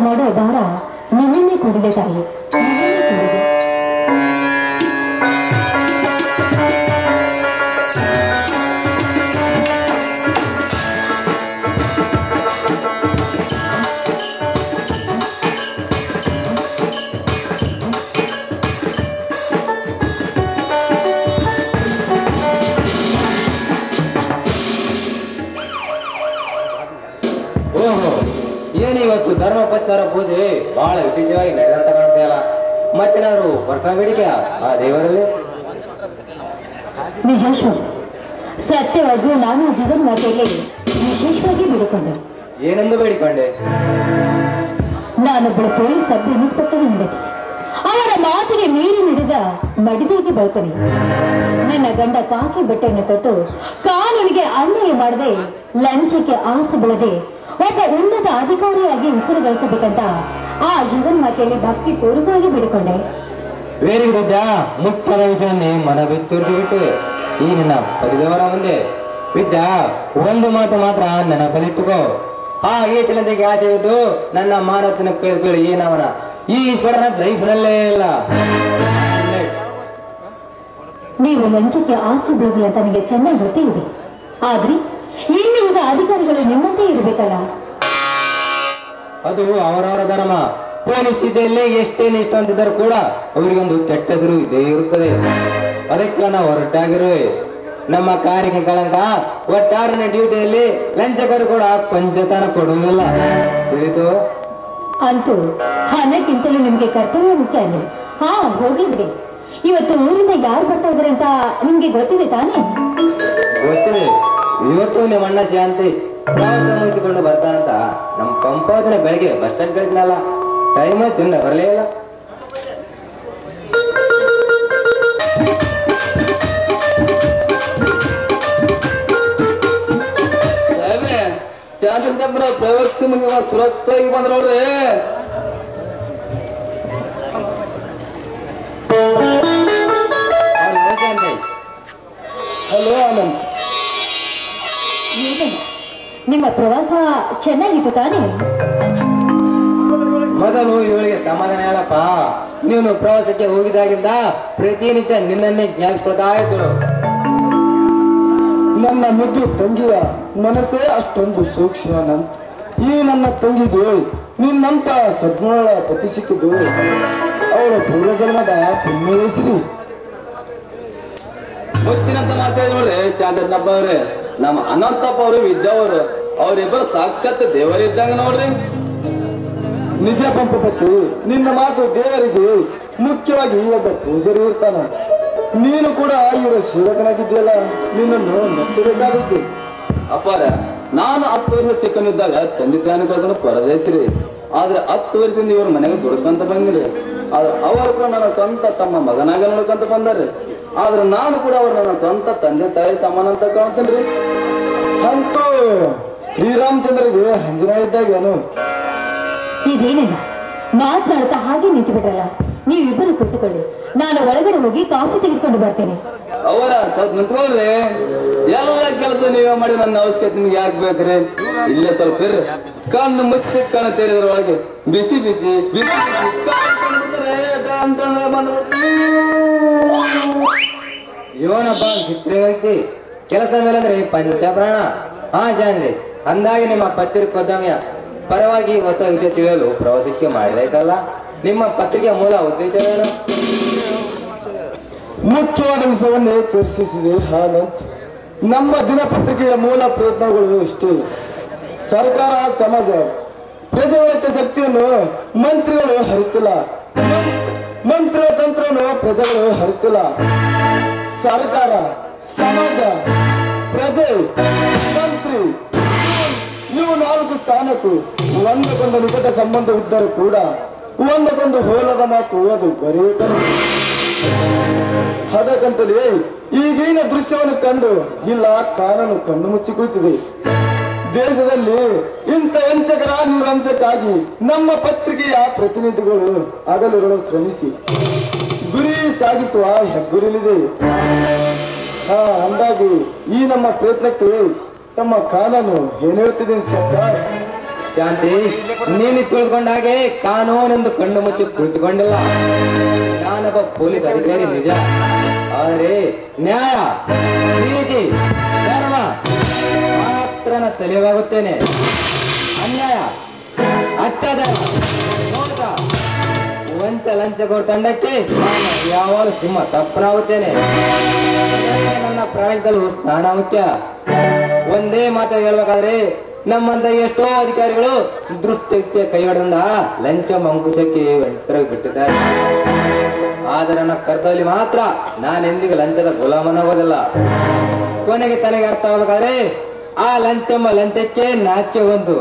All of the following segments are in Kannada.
ಮಾಡೋ ಭಾರ ನಿನ್ನನ್ನೇ ಕೊಡಿದೆ ತಾಯಿ ಧರ್ಮಪತ್ನರ ಪೂಜೆ ಬಹಳ ವಿಶೇಷವಾಗಿ ನಡೆದಂತ ಕಾಣ್ತೀಯಲ್ಲ ಮತ್ತೇನಾದ್ರು ಬರ್ತಾ ಬೇಡಿಕೆ ಆ ದೇವರಲ್ಲಿ? ನಿಜೇಶ್ವರ ಸತ್ಯವಾಗಿ ನಾನು ಜಗನ್ಮಾತೆಯಲ್ಲಿ ವಿಶೇಷವಾಗಿ ಬಿಡಿಕೊಂಡೆ. ಏನೆಂದು ಬೇಡಿಕೊಂಡೆ? ನಾನೊಬ್ಬಳು ಪೊಲೀಸ್ ಸಬ್ ಇನ್ಸ್ಪೆಕ್ಟರ್ ಹೆಂಡತಿ ಅವರ ಮಾತಿಗೆ ಮೀರಿ ನಡೆದ ಮಡಿದೇಗೆ ಬರುತ್ತೇನೆ. ನನ್ನ ಗಂಡ ಕಾಕಿ ಬಟ್ಟೆಯನ್ನು ತೊಟ್ಟು ಕಾನೂನಿಗೆ ಅನ್ಯಾಯ ಮಾಡದೆ ಲಂಚಕ್ಕೆ ಆಸೆ ಬೆಳೆದೆ ಒಬ್ಬ ಉನ್ನತ ಅಧಿಕಾರಿಯಾಗಿ ಹೆಸರು ಗಳಿಸಬೇಕಂತ ಆ ಜಗನ್ಮಾತೆಯಲ್ಲಿ ಭಕ್ತಿ ಪೂರ್ವಕವಾಗಿ ಬಿಡಿಕೊಂಡೆ. ವೇರಿ ವಿರುದ್ಧ ಮುಖ್ಯದ ವಿಷಯನ್ನೇ ಮನ ಬಿಟ್ಟು ಈ ನಿನ್ನ ಪದಿದವರ ಮುಂದೆ ಬಿದ್ದ ಒಂದು ಮಾತು ಮಾತ್ರ ನೆನಪಲ್ಲಿಟ್ಟುಕೋ. ಆ ಈ ಚಲನತೆಗೆ ಆಸೆ ಇದ್ದು ನನ್ನ ಮಾನತನ ಕೇಳಿ ಏನವನ? ಈ ಈಶ್ವರನ ಲೈಫ್ನಲ್ಲೇ ಇಲ್ಲ. ನೀವು ಲಂಚಕ್ಕೆ ಆಸೆ ಬಿಡೋದಿಲ್ಲ ಅಂತ ನನಗೆ ಚೆನ್ನಾಗಿ ಗೊತ್ತೇ ಇದೆ. ಆದ್ರೆ ಇನ್ನುಳಿದ ಅಧಿಕಾರಿಗಳು ನಿಮ್ಮಂತೆ ಇರಬೇಕಲ್ಲ? ಅದು ಅವರವರ ಧರ್ಮ. ಪೊಲೀಸ್ ಇದೆಯಲ್ಲೇ ಎಷ್ಟೇ ನಿಷ್ಠ ಅಂತಿದ್ದರೂ ಕೂಡ ಅವರಿಗೊಂದು ಕೆಟ್ಟ ಹೆಸರು ಇದೇ ಇರುತ್ತದೆ. ಅದಕ್ಕೆ ನಾವು ಹೊರಟಾಗಿರುವೆ. ನಮ್ಮ ಕಾರ್ಯಕ್ಕೆ ಕಳಂಕ ಒಟ್ಟಾರನ ಡ್ಯೂಟಿಯಲ್ಲಿ ಲಂಚಕರು ಕೂಡ ಪಂಚತನ ಕೊಡುವುದಿಲ್ಲ. ತಿಳಿತು? ಅಂತೂ ಹಣಕ್ಕಿಂತಲೂ ನಿಮ್ಗೆ ಕರ್ತವ್ಯ ಮುಖ್ಯ ಅಲ್ಲ ಹಾ ಹೋಗ್ಲಿ ಬಿಡಿ. ಇವತ್ತು ಊರಿಂದ ಯಾರು ಬರ್ತಾ ಇದಾರೆ ಅಂತ ನಿಮ್ಗೆ ಗೊತ್ತಿದೆ ತಾನೇ? ಗೊತ್ತಿದೆ. ಇವತ್ತು ನಿಮ್ಮ ಅಣ್ಣ ಶಾಂತಿ ಪ್ರವಾಸ ಮುಗಿಸಿಕೊಂಡು ಬರ್ತಾನಂತ. ನಮ್ಮ ಪಂಪಾದನೆ ಬೆಳಗ್ಗೆ ಬಸ್ ಸ್ಟ್ಯಾಂಡ್ ಕಳಿದ್ನಲ್ಲ ಟೈಮ್ ತಿನ್ನ ಬರಲೇ ಇಲ್ಲ. ಸಿಮ್ಗೆ ಸುರಕ್ಷವಾಗಿ ಬಂದ್ರ ನೋಡ್ರಿ. ನಿಮ್ಮ ಪ್ರವಾಸ ಚೆನ್ನಾಗಿತ್ತು ತಾನೇ? ಮೊದಲು ಇವಳಿಗೆ ಸಮಾಧಾನ ಹೇಳಪ್ಪ. ನೀನು ಪ್ರವಾಸಕ್ಕೆ ಹೋಗಿದಾಗಿಂದ ಪ್ರತಿನಿತ್ಯ ನಿನ್ನನ್ನೇ ಜ್ಞಾಪಿಸ್ಕೊಳ್ತಾ ಇದ್ದಳು ನನ್ನ ಮುದ್ದು ತಂಗಿಯ ಮನಸ್ಸೇ ಅಷ್ಟೊಂದು ಸೂಕ್ಷ್ಮ ನಂತ ಈ ನನ್ನ ತಂಗಿಗೆ ನಿನ್ನಂತ ಸದ್ಗುಣಗಳ ಪತಿ ಸಿಕ್ಕಿದ್ದು. ಅವಳ ಪೂರ್ವಜನ್ಮದ ಪುಣ್ಯವೇಸಿರಿ. ಗೊತ್ತಿನಂತ ಮಾತಾಡಿ ನೋಡ್ರಿ ಶಾಂತಪ್ಪ ಅವ್ರೆ. ನಮ್ಮ ಅನಂತಪ್ಪ ಅವರು ವಿದ್ಯಾವರು ಅವರಿಬ್ಬರು ಸಾಕ್ಷಾತ್ ದೇವರಿದ್ದಂಗ ನೋಡ್ರಿ. ನಿಜ ಪಂಪಪತಿ ನಿನ್ನ ಮಾತು ದೇವರಿಗೆ ಮುಖ್ಯವಾಗಿ ಒಬ್ಬ ಪೂಜಾರಿ ಇರ್ತಾನ. ನೀನು ಕೂಡ ಇವರ ಸೇವಕನಾಗಿದ್ದೀಯಲ್ಲ ನಿನ್ನನ್ನು ನೆಚ್ಚಬೇಕಾಗುತ್ತೆ ಅಪ್ಪಾರ ನಾನು ಹತ್ತು ವರ್ಷ ಚಿಕ್ಕನಿದ್ದಾಗ ತಂದೆ ತಾಯಿನ ಕಳ್ಕೊಂಡು ಪರದೇಶಿರಿ. ಆದ್ರೆ ಹತ್ತು ವರ್ಷದಿಂದ ಇವ್ರ ಮನೆಗೆ ದುಡ್ಕಂತ ಬಂದಿರಿ. ಆದ್ರೆ ಅವರು ಕೂಡ ನನ್ನ ಸ್ವಂತ ತಮ್ಮ ಮಗನಾಗ ನೋಡ್ಕಂತ ಬಂದಾರೆ ಆದ್ರೆ ನಾನು ಕೂಡ ಅವ್ರ ನನ್ನ ಸ್ವಂತ ತಂದೆ ತಾಯಿ ಸಮಾನ ಅಂತ ಕಾಣ್ತೇನ್ರಿ. ಅಂತೂ ಶ್ರೀರಾಮಚಂದ್ರಗೆ ಹಂಜನ ಇದ್ದಾಗೇನು ಇದೇನಿಲ್ಲ ಮಾತನಾಡ್ತಾ ಹಾಗೆ ನಿಂತು ಬಿಡಲ್ಲ ನೀವಿಬ್ಬರು ಕೂತುಕೊಳ್ಳಿ. ನಾನು ಒಳಗಡೆ ಹೋಗಿ ಕಾಫಿ ತೆಗೆದುಕೊಂಡು ಬರ್ತೇನೆ. ಅವರ ಸ್ವಲ್ಪ ನಿಂತ್ಕೊಳ್ರಿ. ಎಲ್ಲ ಕೆಲಸ ನೀವೇ ಮಾಡಿ ನನ್ನ ಅವಶ್ಯಕತೆ ನಿಮ್ಗೆ ಯಾಕೆ ಬೇಕ್ರಿ? ಇಲ್ಲೇ ಸ್ವಲ್ಪ ಇರ್ರಿ. ಕಣ್ಣು ಮುಚ್ಚಿ ಕಣ್ಣು ತೆರೆದ್ರೊಳಗೆ ಬಿಸಿ ಬಿಸಿ ಬಿಸಿ ಬಿಸಿ ಇವನಪ್ಪ ಚಿತ್ರ ವ್ಯಕ್ತಿ ಮೇಲೆ ಅಂದ್ರೆ ಪಂಚಪ್ರಾಣ. ಹಾ ಜಾನ್ಲಿ ಅಂದಾಗೆ ನಿಮ್ಮ ಪತ್ರಿಕೋದ್ಯಮಿಯ ಪರವಾಗಿ ಹೊಸ ವಿಷಯ ತಿಳಿಯಲು ಪ್ರವಾಸಕ್ಕೆ ಮಾಡಿದಾಯ್ತಲ್ಲ. ನಿಮ್ಮ ಪತ್ರಿಕೆಯ ಮೂಲ ಉದ್ದೇಶವೇನು ಮುಖ್ಯವಾದ ವಿಷಯವನ್ನೇ ಚರ್ಚಿಸಿದೆ ಹಾನಂತ್. ನಮ್ಮ ದಿನಪತ್ರಿಕೆಯ ಮೂಲ ಪ್ರಯತ್ನಗಳು ಇಷ್ಟೇ. ಸರ್ಕಾರ, ಸಮಾಜ ಪ್ರಜಾಡಳಿತ ಶಕ್ತಿಯನ್ನು ಮಂತ್ರಿಗಳು ಹರಿತಿಲ್ಲ. ಮಂತ್ರಿ ತಂತ್ರನು ಪ್ರಜೆಗಳು ಹರಿತಿಲ್ಲ. ಸರ್ಕಾರ, ಸಮಾಜ, ಪ್ರಜೆ, ಮಂತ್ರಿ, ಇವು ನಾಲ್ಕು ಸ್ಥಾನಕ್ಕೂ ಒಂದಕ್ಕೊಂದು ನಿಕಟ ಸಂಬಂಧವಿದ್ದರೂ ಕೂಡ ಒಂದಕ್ಕೊಂದು ಹೋಲದ ಮಾತು ಅದು ಬರೀ ಕನಸು ಅದಕ್ಕಂತಲೇ ಈಗಿನ ದೃಶ್ಯವನ್ನು ಕಂಡು ಇಲ್ಲ ಕಾನನು ಕಣ್ಣು ಮುಚ್ಚಿ ಕುಳಿತಿದೆ. ದೇಶದಲ್ಲಿ ಇಂಥ ವಂಚಕರ ನಿರ್ವಂಶಕ್ಕಾಗಿ ನಮ್ಮ ಪತ್ರಿಕೆಯ ಪ್ರತಿನಿಧಿಗಳು ಹಗಲುಗಳು ಶ್ರಮಿಸಿ. ಗುರಿ ಸಾಗಿಸುವ ಹೆಗ್ಗುರಿಲಿದೆ. ಹಾ, ಅಂದಾಗಿ ಈ ನಮ್ಮ ಪ್ರಯತ್ನಕ್ಕೆ ತಮ್ಮ ಕಾನೂನು ಏನ್ ಹೇಳ್ತಿದೆ ಶಾಂತಿ, ನೀನು ತಿಳಿದುಕೊಂಡ ಹಾಗೆ ಕಾನೂನೆಂದು ಕಣ್ಣು ಮುಚ್ಚಿ ಕುಳಿತುಕೊಂಡಿಲ್ಲ. ನಾನೊಬ್ಬ ಪೊಲೀಸ್ ಅಧಿಕಾರಿ ನಿಜ. ಆದರೆ ನ್ಯಾಯ, ನೀತಿ ಮಾತ್ರನ ತಲೆವಾಗುತ್ತೇನೆ. ಅನ್ಯಾಯ ಅತ್ಯಾಚಾರ ನೋಡ್ತ ವಂಚ ಲಂಚಗೋರ್ ತಂಡಕ್ಕೆ ನಾನು ಯಾವಾಗ ಸಿಂಹ ಸಪ್ಪನಾಗುತ್ತೇನೆ ನನ್ನ ಪ್ರಾಯದಲ್ಲಿ ಸ್ಥಾನ ಮುಖ್ಯ. ಒಂದೇ ಮಾತು ಹೇಳ್ಬೇಕಾದ್ರೆ, ನಮ್ಮಂತ ಎಷ್ಟೋ ಅಧಿಕಾರಿಗಳು ದೃಷ್ಟಿಗೆ ಕೈ ಹೊಡೆದ ಲಂಚ ಮಂಕುಶಕ್ಕೆ ಬಿಟ್ಟಿದ್ದಾರೆ. ಆದ್ರೆ ನನ್ನ ಕರ್ತವ್ಯ ಮಾತ್ರ ನಾನೆಂದಿಗೂ ಲಂಚದ ಗುಲಾಮನಾಗೋದಿಲ್ಲ. ಕೊನೆಗೆ ತನಗೆ ಅರ್ಥ ಆಗ್ಬೇಕಾದ್ರೆ ಆ ಲಂಚಮ್ಮ ಲಂಚಕ್ಕೆ ನಾಚಿಕೆ ಒಂದು.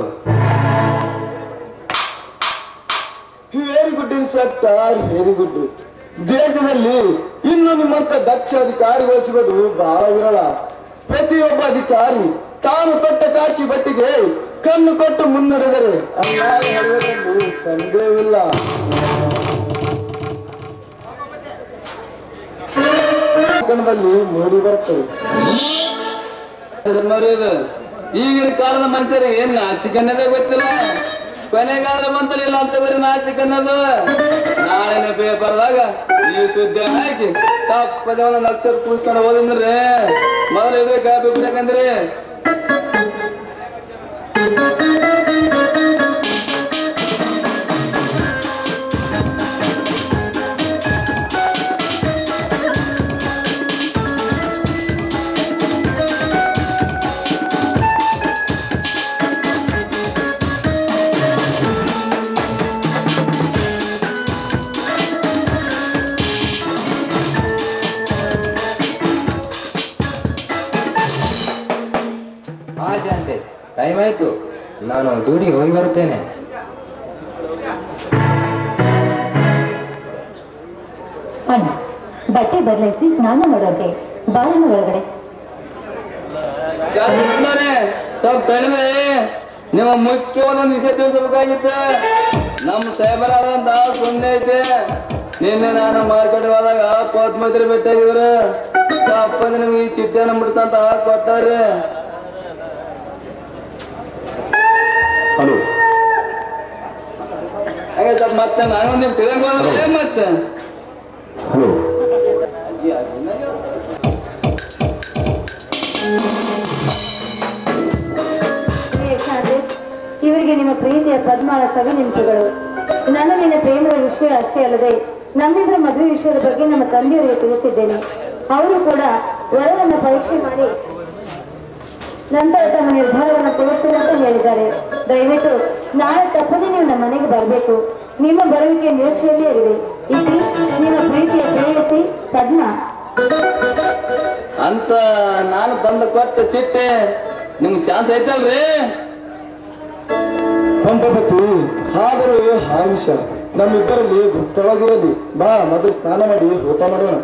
Very good inspector very good ದೇಶದಲ್ಲಿ ಇನ್ನು ನಿಮ್ಮಂತ ದಕ್ಷ ಅಧಿಕಾರಿಗಳು ಸಿಗೋದು ಬಹಳ ವಿರಳ. ಪ್ರತಿಯೊಬ್ಬ ಅಧಿಕಾರಿ ತಾನು ತೊಟ್ಟ ಕಾಕಿ ಬಟ್ಟಿಗೆ ಕಣ್ಣು ಕೊಟ್ಟು ಮುನ್ನಡೆದರೆ ಸಂದೇಹವಿಲ್ಲ. ಕನ್ನಡದಲ್ಲಿ ನೋಡಿ ಬರ್ತದೆ ಈಗಿನ ಕಾಲದ ಮನುಷ್ಯರಿಗೆ ಏನ್ ನಾಚಿಕೆ ಅನ್ನೋದೇ ಗೊತ್ತಿಲ್ಲ. ಕೊನೆಗಾಲ ಬಂತಲಿಲ್ಲ ಅಂತ ಬರೀ ನಾಚಿಕೆ ಅನ್ನೋದು. ನಾಳೆನ ಪೇಪರ್ದಾಗ ಈ ಸುದ್ದಿ ಹಾಕಿ ತಪ್ಪದ ಒಂದೊಂದು ಅಕ್ಷರ ಕೂಡ್ಸ್ಕೊಂಡು ಹೋದಂದ್ರೆ ಮೊದಲು ಇದ್ರೆ ಕಾಪಿ ಕುಡಿಯಕಂದ್ರಿ ಟೈಮ್ ಆಯ್ತು ನಾನು ಡ್ಯೂಟಿಗೆ ಹೋಗಿ ಬರ್ತೇನೆ. ಅಣ್ಣ ಬಟ್ಟೆ ಬದಲಾಯಿಸಿ ಸ್ನಾನ ಮಾಡೋಕೆ ಬಾರಣ್ಣ ಒಳಗಡೆ. ಸ್ವಲ್ಪ ಕಡಿಮೆ. ನಿಮ್ಮ ಮುಖ್ಯವಾದ ಒಂದು ವಿಷಯ ತಿಳಿಸಬೇಕಾಗಿತ್ತ. ನಮ್ಮ ಸಾಹೇಬರಾದಂತ ಸುಮ್ಮನೆ ಐತೆ. ನಿನ್ನೆ ನಾನು ಮಾರ್ಕೆಟ್ ಹೋದಾಗ ಪದ್ಮತ್ರಿ ಬೆಟ್ಟಾಗಿದ್ರು ಅಪ್ಪ ನಿಮ್ಗೆ ಈ ಚಿಟ್ಟೆ ನಂಬಿಡ್ತಂತ ಕೊಟ್ಟಾರೆ. ಹಾಗೆ ಸ್ವಲ್ಪ ಮತ್ತೆ ನಾನು ಮತ್ತೆ? ಹಲೋ. ಇವರಿಗೆ ನಿಮ್ಮ ಪ್ರೀತಿಯ ಪದ್ಮಾಳ ಸವಿ ನಿಂತುಗಳು ನನ್ನ ನಿನ್ನ ಪ್ರೇಮದ ವಿಷಯ ಅಷ್ಟೇ ಅಲ್ಲದೆ ನಮ್ಮಿಬ್ಬರ ಮದುವೆ ವಿಷಯದ ಬಗ್ಗೆ ನಮ್ಮ ತಂದೆಯವರಿಗೆ ತಿಳಿಸಿದ್ದೇನೆ. ಅವರು ಕೂಡ ವರವನ್ನು ಪರೀಕ್ಷೆ ಮಾಡಿ ನಂತರ ತಮ್ಮ ನಿರ್ಧಾರವನ್ನು ತಿಳಿಸ್ತೀನಿ ಅಂತ ಹೇಳಿದ್ದಾರೆ. ದಯವಿಟ್ಟು ನಾಳೆ ತಪ್ಪದೆ ನೀವು ನಮ್ಮ ಮನೆಗೆ ಬರಬೇಕು. ನಿಮ್ಮ ಬರುವಿಕೆ ನಿರೀಕ್ಷೆಯಲ್ಲೇ ಇರುವೆ ಇಲ್ಲಿ ನಿಮ್ಮ ಪ್ರೀತಿಯ ಪ್ರೇಯಸಿ ಪದ್ಮ. ಅಂತ ನಾನು ತಂದು ಕೊಟ್ಟ ಚಿಟ್ಟೆ ನಿಮ್ಗೆ ಚಾನ್ಸ್ ಐತಲ್ರಿ? ಪಂಪಪತಿ ಆದರೂ ಆಯುಷ ನಮ್ಮಿಬ್ಬರಲ್ಲಿ ಗುಪ್ತವಾಗಿರೋದು ಬಾ ಮೊದಲು ಸ್ನಾನ ಮಾಡಿ ಊಟ ಮಾಡೋಣ.